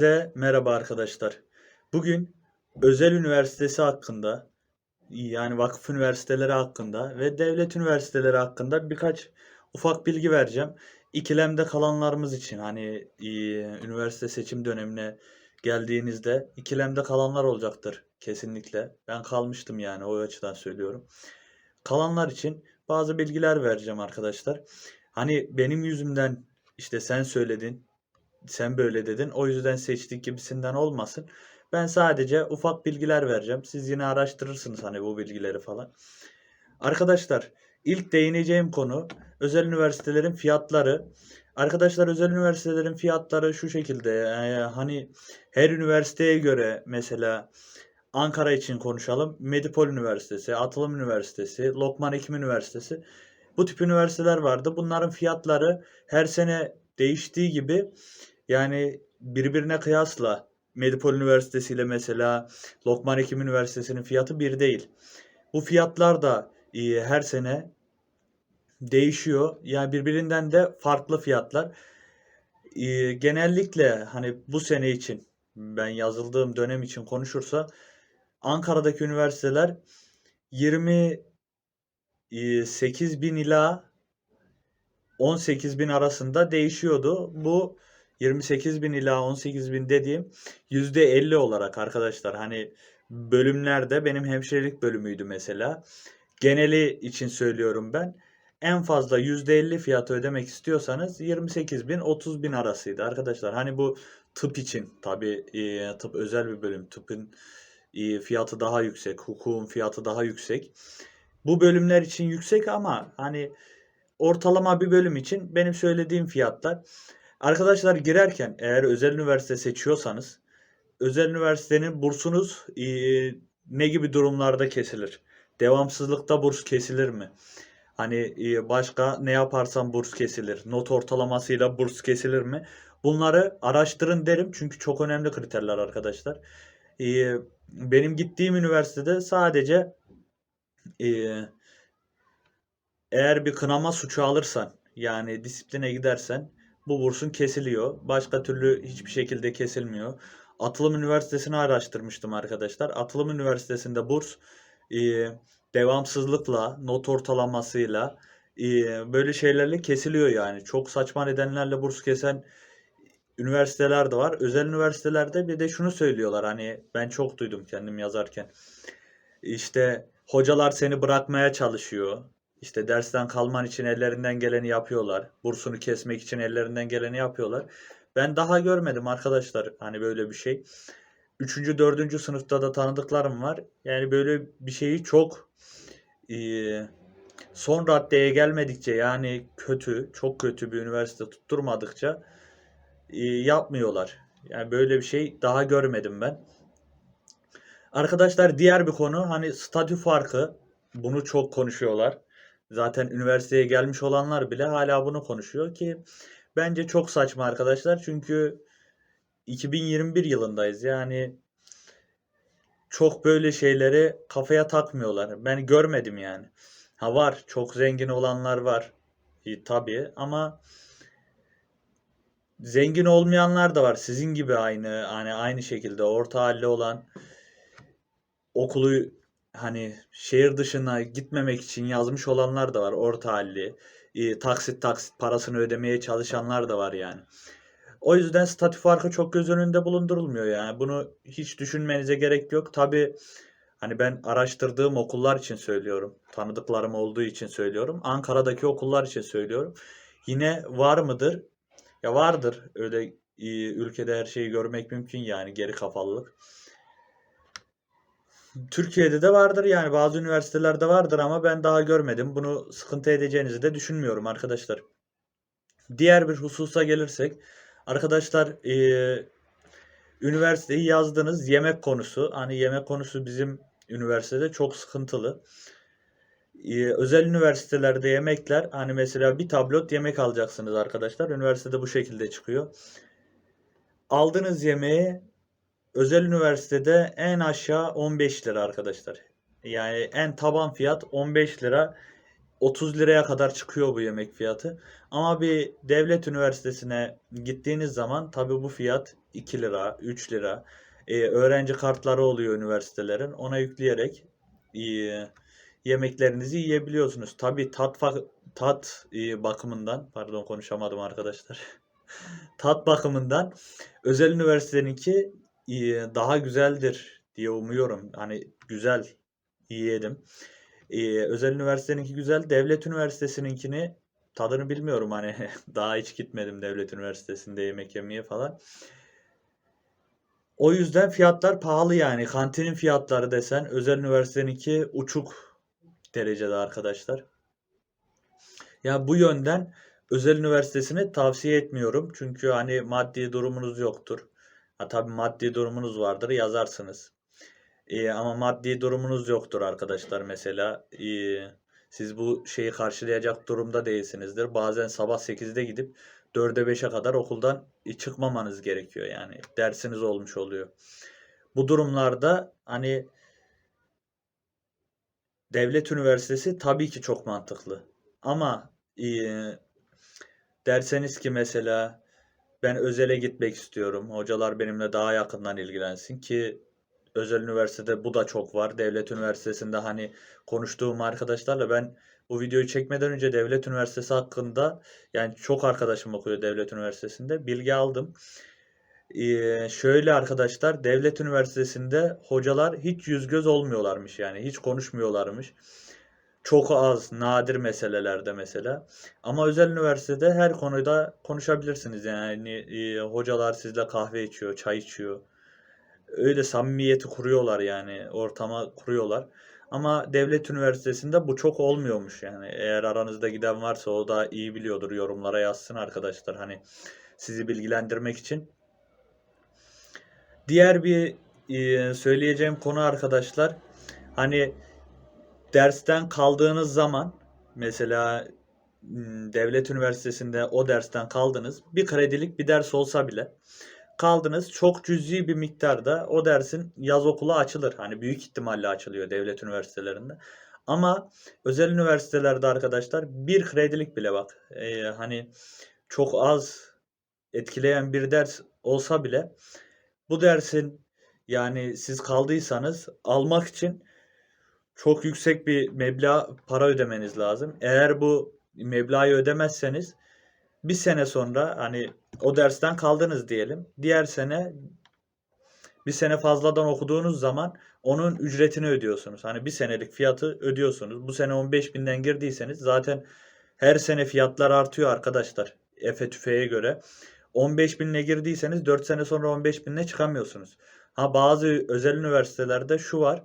Herkese merhaba arkadaşlar. Bugün özel üniversitesi hakkında, yani vakıf üniversiteleri hakkında ve devlet üniversiteleri hakkında birkaç ufak bilgi vereceğim. İkilemde kalanlarımız için hani e, üniversite seçim dönemine geldiğinizde ikilemde kalanlar olacaktır kesinlikle. Ben kalmıştım yani o açıdan söylüyorum. Kalanlar için bazı bilgiler vereceğim arkadaşlar. Hani benim yüzümden işte sen söyledin, sen böyle dedin. O yüzden seçtik gibisinden olmasın. Ben sadece ufak bilgiler vereceğim. Siz yine araştırırsınız hani bu bilgileri falan. Arkadaşlar ilk değineceğim konu özel üniversitelerin fiyatları. Arkadaşlar özel üniversitelerin fiyatları şu şekilde. e, hani her üniversiteye göre mesela Ankara için konuşalım. Medipol Üniversitesi, Atılım Üniversitesi, Lokman Hekim Üniversitesi. Bu tip üniversiteler vardı. Bunların fiyatları her sene değiştiği gibi yani birbirine kıyasla Medipol Üniversitesi ile mesela Lokman Hekim Üniversitesi'nin fiyatı bir değil. Bu fiyatlar da e, her sene değişiyor. Yani birbirinden de farklı fiyatlar. E, genellikle hani bu sene için ben yazıldığım dönem için konuşursa Ankara'daki üniversiteler 28 bin ila 18 bin arasında değişiyordu. Bu 28 bin ila 18 bin dediğim %50 olarak arkadaşlar. Hani bölümlerde benim hemşirelik bölümüydü mesela. Geneli için söylüyorum ben. En fazla %50 fiyatı ödemek istiyorsanız 28 bin 30 bin arasıydı arkadaşlar. Hani bu tıp için tabii e, tıp özel bir bölüm. Tıpın e, fiyatı daha yüksek. Hukukun fiyatı daha yüksek. Bu bölümler için yüksek ama hani ortalama bir bölüm için benim söylediğim fiyatlar. Arkadaşlar girerken eğer özel üniversite seçiyorsanız özel üniversitenin bursunuz e, ne gibi durumlarda kesilir? Devamsızlıkta burs kesilir mi? Hani e, başka ne yaparsam burs kesilir? Not ortalamasıyla burs kesilir mi? Bunları araştırın derim çünkü çok önemli kriterler arkadaşlar. E, benim gittiğim üniversitede sadece e, eğer bir kınama suçu alırsan yani disipline gidersen bu bursun kesiliyor. Başka türlü hiçbir şekilde kesilmiyor. Atılım Üniversitesi'ni araştırmıştım arkadaşlar. Atılım Üniversitesi'nde burs e, devamsızlıkla, not ortalamasıyla e, böyle şeylerle kesiliyor yani. Çok saçma nedenlerle burs kesen üniversiteler de var. Özel üniversitelerde bir de şunu söylüyorlar hani ben çok duydum kendim yazarken. İşte hocalar seni bırakmaya çalışıyor. İşte dersten kalman için ellerinden geleni yapıyorlar. Bursunu kesmek için ellerinden geleni yapıyorlar. Ben daha görmedim arkadaşlar hani böyle bir şey. Üçüncü, dördüncü sınıfta da tanıdıklarım var. Yani böyle bir şeyi çok eee, son raddeye gelmedikçe yani kötü, çok kötü bir üniversite tutturmadıkça eee, yapmıyorlar. Yani böyle bir şey daha görmedim ben. Arkadaşlar diğer bir konu hani statü farkı. Bunu çok konuşuyorlar. Zaten üniversiteye gelmiş olanlar bile hala bunu konuşuyor ki bence çok saçma arkadaşlar. Çünkü 2021 yılındayız. Yani çok böyle şeyleri kafaya takmıyorlar. Ben görmedim yani. Ha var, çok zengin olanlar var. E, tabii ama zengin olmayanlar da var. Sizin gibi aynı hani aynı şekilde orta halli olan okulu hani şehir dışına gitmemek için yazmış olanlar da var orta halli. E, taksit taksit parasını ödemeye çalışanlar da var yani. O yüzden statü farkı çok göz önünde bulundurulmuyor yani. Bunu hiç düşünmenize gerek yok. Tabii hani ben araştırdığım okullar için söylüyorum. Tanıdıklarım olduğu için söylüyorum. Ankara'daki okullar için söylüyorum. Yine var mıdır? Ya vardır. Öyle e, ülkede her şeyi görmek mümkün yani geri kafalılık. Türkiye'de de vardır yani bazı üniversitelerde vardır ama ben daha görmedim. Bunu sıkıntı edeceğinizi de düşünmüyorum arkadaşlar. Diğer bir hususa gelirsek arkadaşlar eee, üniversiteyi yazdınız yemek konusu. Hani yemek konusu bizim üniversitede çok sıkıntılı. Eee, özel üniversitelerde yemekler hani mesela bir tablot yemek alacaksınız arkadaşlar. Üniversitede bu şekilde çıkıyor. Aldığınız yemeği özel üniversitede en aşağı 15 lira arkadaşlar. Yani en taban fiyat 15 lira. 30 liraya kadar çıkıyor bu yemek fiyatı. Ama bir devlet üniversitesine gittiğiniz zaman tabii bu fiyat 2 lira, 3 lira. E, öğrenci kartları oluyor üniversitelerin. Ona yükleyerek e, yemeklerinizi yiyebiliyorsunuz. Tabii tat tat e, bakımından, pardon konuşamadım arkadaşlar. tat bakımından özel üniversiteninki daha güzeldir diye umuyorum. Hani güzel yiyelim. E, özel üniversiteninki güzel. Devlet üniversitesininkini tadını bilmiyorum hani daha hiç gitmedim devlet üniversitesinde yemek yemeye falan. O yüzden fiyatlar pahalı yani. Kantinin fiyatları desen özel üniversiteninki uçuk derecede arkadaşlar. Ya bu yönden özel üniversitesini tavsiye etmiyorum. Çünkü hani maddi durumunuz yoktur. Ha tabii maddi durumunuz vardır yazarsınız. Ee, ama maddi durumunuz yoktur arkadaşlar mesela. Ee, siz bu şeyi karşılayacak durumda değilsinizdir. Bazen sabah 8'de gidip 4'e 5'e kadar okuldan çıkmamanız gerekiyor yani. Dersiniz olmuş oluyor. Bu durumlarda hani devlet üniversitesi tabii ki çok mantıklı. Ama e, derseniz ki mesela ben özele gitmek istiyorum. Hocalar benimle daha yakından ilgilensin ki özel üniversitede bu da çok var. Devlet üniversitesinde hani konuştuğum arkadaşlarla ben bu videoyu çekmeden önce devlet üniversitesi hakkında yani çok arkadaşım okuyor devlet üniversitesinde bilgi aldım. Ee, şöyle arkadaşlar devlet üniversitesinde hocalar hiç yüz göz olmuyorlarmış yani hiç konuşmuyorlarmış. Çok az nadir meselelerde mesela. Ama özel üniversitede her konuda konuşabilirsiniz yani e, hocalar sizle kahve içiyor, çay içiyor. Öyle samimiyeti kuruyorlar yani ortama kuruyorlar. Ama devlet üniversitesinde bu çok olmuyormuş yani. Eğer aranızda giden varsa o da iyi biliyordur. Yorumlara yazsın arkadaşlar hani sizi bilgilendirmek için. Diğer bir e, söyleyeceğim konu arkadaşlar. Hani dersten kaldığınız zaman mesela m, devlet üniversitesinde o dersten kaldınız. Bir kredilik bir ders olsa bile kaldınız çok cüzi bir miktarda o dersin yaz okulu açılır. Hani büyük ihtimalle açılıyor devlet üniversitelerinde. Ama özel üniversitelerde arkadaşlar bir kredilik bile bak e, hani çok az etkileyen bir ders olsa bile bu dersin yani siz kaldıysanız almak için çok yüksek bir meblağ para ödemeniz lazım. Eğer bu meblağı ödemezseniz bir sene sonra hani o dersten kaldınız diyelim. Diğer sene bir sene fazladan okuduğunuz zaman onun ücretini ödüyorsunuz. Hani bir senelik fiyatı ödüyorsunuz. Bu sene 15 binden girdiyseniz zaten her sene fiyatlar artıyor arkadaşlar. Efe tüfeğe göre. 15 binle girdiyseniz 4 sene sonra 15 binle çıkamıyorsunuz. Ha bazı özel üniversitelerde şu var.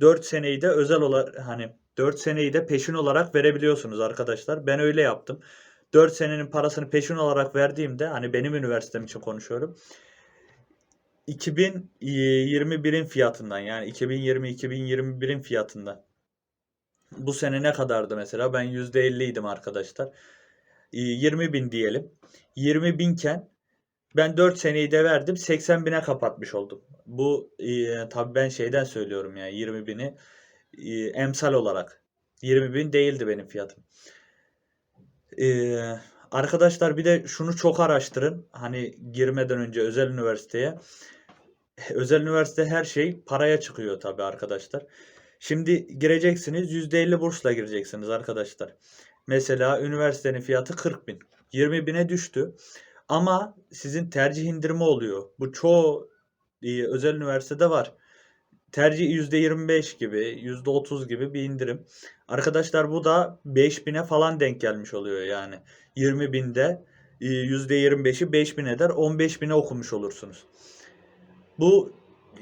4 seneyi de özel olarak hani 4 seneyi de peşin olarak verebiliyorsunuz arkadaşlar. Ben öyle yaptım. 4 senenin parasını peşin olarak verdiğimde hani benim üniversitem için konuşuyorum. 2021'in fiyatından yani 2020-2021'in fiyatından. Bu sene ne kadardı mesela? Ben %50'ydim arkadaşlar. 20 bin diyelim. 20 binken ben 4 seneyi de verdim 80 bine kapatmış oldum. Bu e, tabii ben şeyden söylüyorum ya 20 bini e, emsal olarak. 20 bin değildi benim fiyatım. E, arkadaşlar bir de şunu çok araştırın. Hani girmeden önce özel üniversiteye. Özel üniversite her şey paraya çıkıyor tabii arkadaşlar. Şimdi gireceksiniz %50 bursla gireceksiniz arkadaşlar. Mesela üniversitenin fiyatı 40 bin. 20 bine düştü. Ama sizin tercih indirimi oluyor. Bu çoğu e, özel üniversitede var. Tercih %25 gibi, %30 gibi bir indirim. Arkadaşlar bu da 5000'e falan denk gelmiş oluyor yani. 20 binde e, %25'i 5000 eder. 15 bine okumuş olursunuz. Bu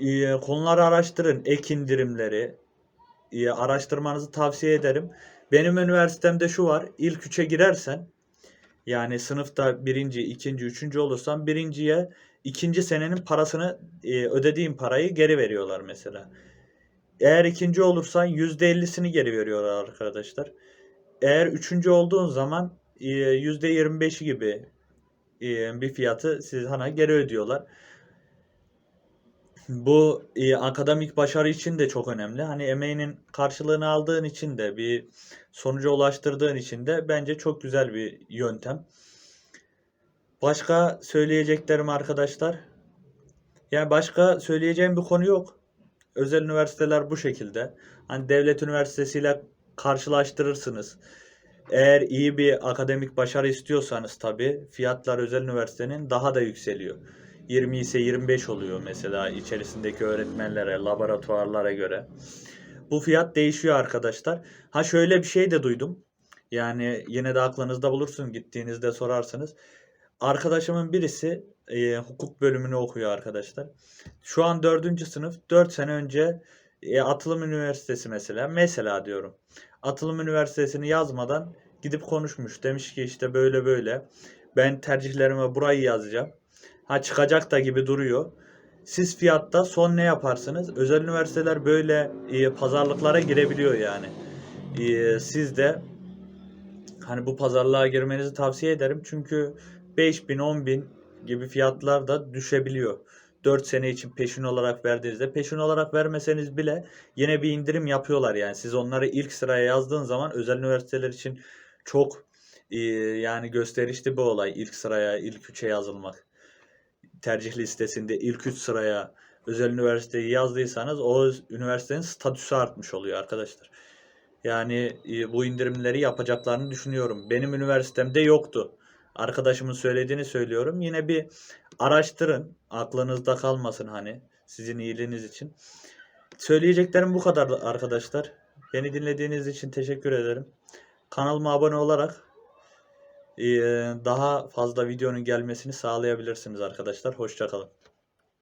e, konuları araştırın. Ek indirimleri e, araştırmanızı tavsiye ederim. Benim üniversitemde şu var. İlk üçe girersen yani sınıfta birinci, ikinci, üçüncü olursan birinciye ikinci senenin parasını e, ödediğin parayı geri veriyorlar mesela. Eğer ikinci olursan yüzde ellisini geri veriyorlar arkadaşlar. Eğer üçüncü olduğun zaman e, yüzde yirmi beşi gibi e, bir fiyatı siz sana geri ödüyorlar. Bu e, akademik başarı için de çok önemli. Hani emeğinin karşılığını aldığın için de bir sonuca ulaştırdığın için de bence çok güzel bir yöntem. Başka söyleyeceklerim arkadaşlar. Yani başka söyleyeceğim bir konu yok. Özel üniversiteler bu şekilde. Hani devlet üniversitesiyle karşılaştırırsınız. Eğer iyi bir akademik başarı istiyorsanız tabii fiyatlar özel üniversitenin daha da yükseliyor. 20 ise 25 oluyor mesela içerisindeki öğretmenlere, laboratuvarlara göre. Bu fiyat değişiyor arkadaşlar. Ha şöyle bir şey de duydum. Yani yine de aklınızda bulursun gittiğinizde sorarsınız. Arkadaşımın birisi e, hukuk bölümünü okuyor arkadaşlar. Şu an dördüncü sınıf. 4 sene önce e, Atılım Üniversitesi mesela. Mesela diyorum. Atılım Üniversitesi'ni yazmadan gidip konuşmuş. Demiş ki işte böyle böyle. Ben tercihlerime burayı yazacağım. Ha çıkacak da gibi duruyor. Siz fiyatta son ne yaparsınız? Özel üniversiteler böyle e, pazarlıklara girebiliyor yani. E, siz de hani bu pazarlığa girmenizi tavsiye ederim. Çünkü 5000, 10000 gibi fiyatlar da düşebiliyor. 4 sene için peşin olarak verdiğinizde peşin olarak vermeseniz bile yine bir indirim yapıyorlar yani. Siz onları ilk sıraya yazdığın zaman özel üniversiteler için çok e, yani gösterişli bir olay ilk sıraya, ilk üçe yazılmak. Tercih listesinde ilk 3 sıraya özel üniversiteyi yazdıysanız o üniversitenin statüsü artmış oluyor arkadaşlar. Yani e, bu indirimleri yapacaklarını düşünüyorum. Benim üniversitemde yoktu. Arkadaşımın söylediğini söylüyorum. Yine bir araştırın. Aklınızda kalmasın hani sizin iyiliğiniz için. Söyleyeceklerim bu kadar arkadaşlar. Beni dinlediğiniz için teşekkür ederim. Kanalıma abone olarak daha fazla videonun gelmesini sağlayabilirsiniz arkadaşlar. Hoşçakalın.